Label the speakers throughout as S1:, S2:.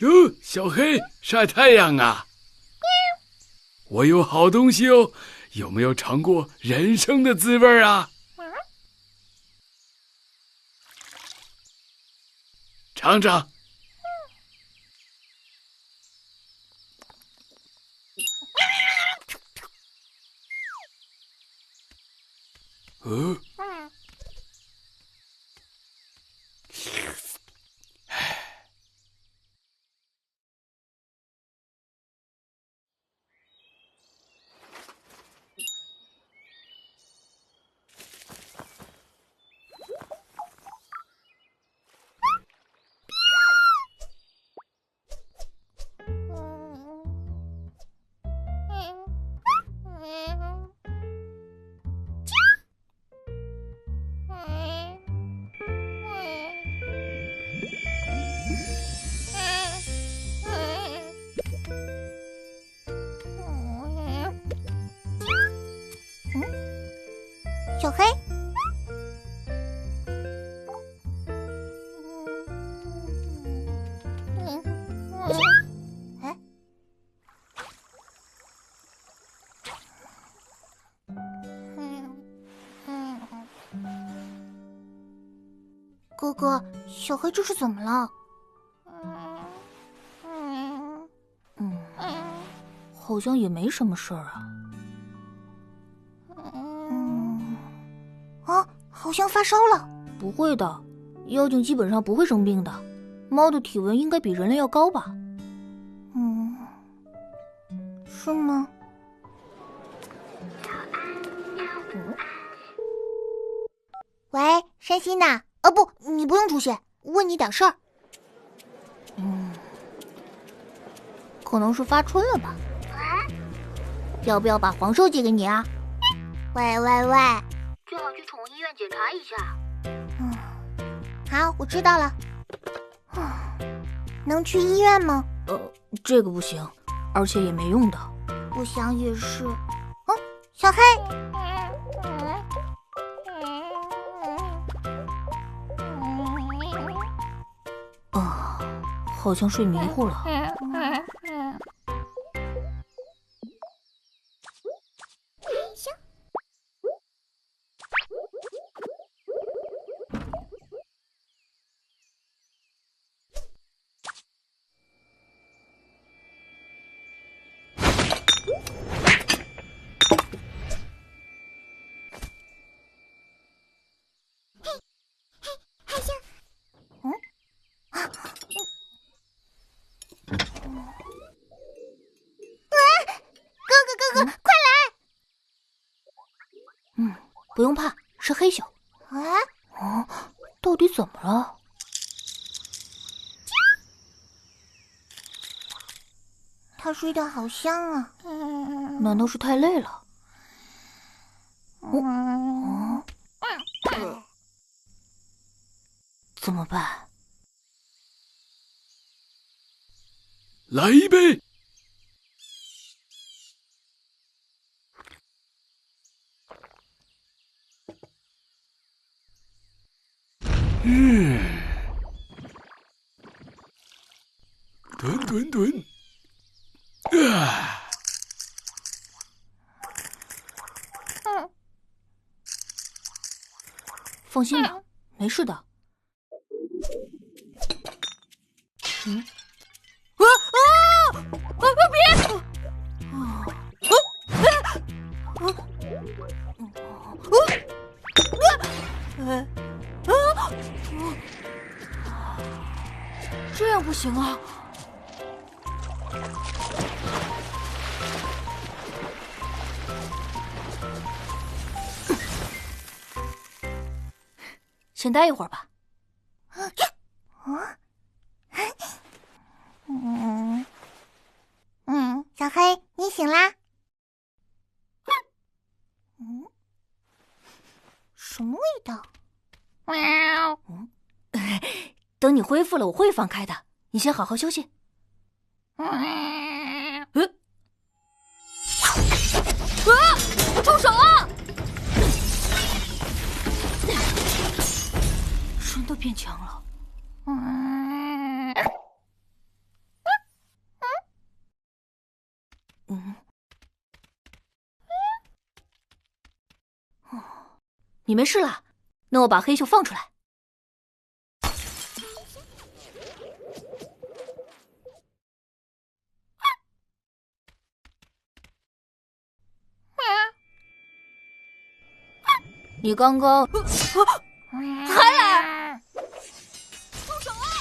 S1: 哟，小黑晒太阳啊！我有好东西哦，有没有尝过人生的滋味啊？尝尝。嗯。
S2: 小黑，哎，哥哥，小黑这是怎么了？嗯，好像也没什么事儿啊。好像发烧了，
S3: 不会的，妖精基本上不会生病的。猫的体温应该比人类要高吧？
S2: 嗯，是吗？喂，山西呢，哦不，你不用出去，问你点事儿。
S3: 嗯，可能是发春了吧？要不要把黄兽借给你啊？
S2: 喂喂喂！
S3: 最好去宠物医院检查一下。
S2: 嗯，好，我知道了。能去医院吗？
S3: 呃，这个不行，而且也没用的。
S2: 我想也是。哦，小黑。
S3: 啊，好像睡迷糊了。怎么了？
S2: 他睡得好香啊！
S3: 难道是太累了？哦，怎么办？
S1: 来一杯。嗯，蹲蹲蹲，啊！
S3: 放心吧，没事的。嗯，啊啊啊！别！啊啊啊啊！这样不行啊！先待一会儿吧。
S2: 啊？嗯嗯，小黑，你醒啦？嗯？什么味道？
S3: 喵，嗯，等你恢复了，我会放开的。你先好好休息。啊！啊！住手啊！人都变强了。嗯嗯嗯哦，你没事了。那我把黑秀放出来。你刚刚还来？
S2: 动手啊！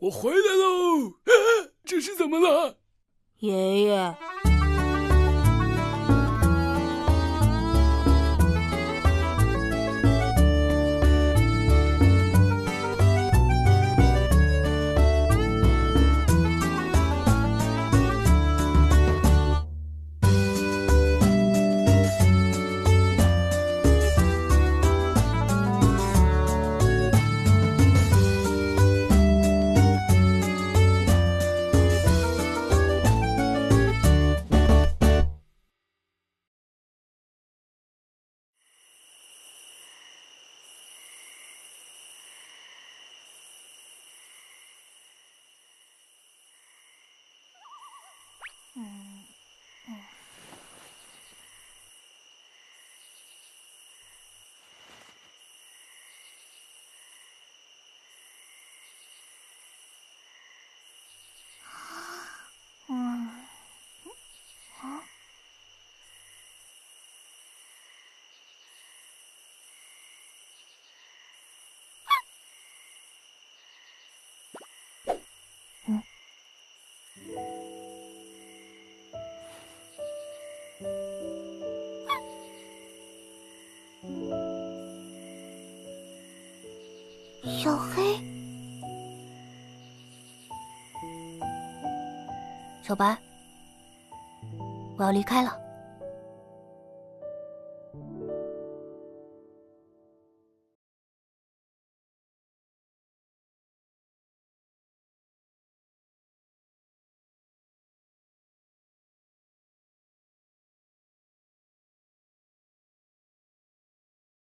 S1: 我回来喽！这是怎么了？
S3: 爷爷。小黑，小白，我要离开了。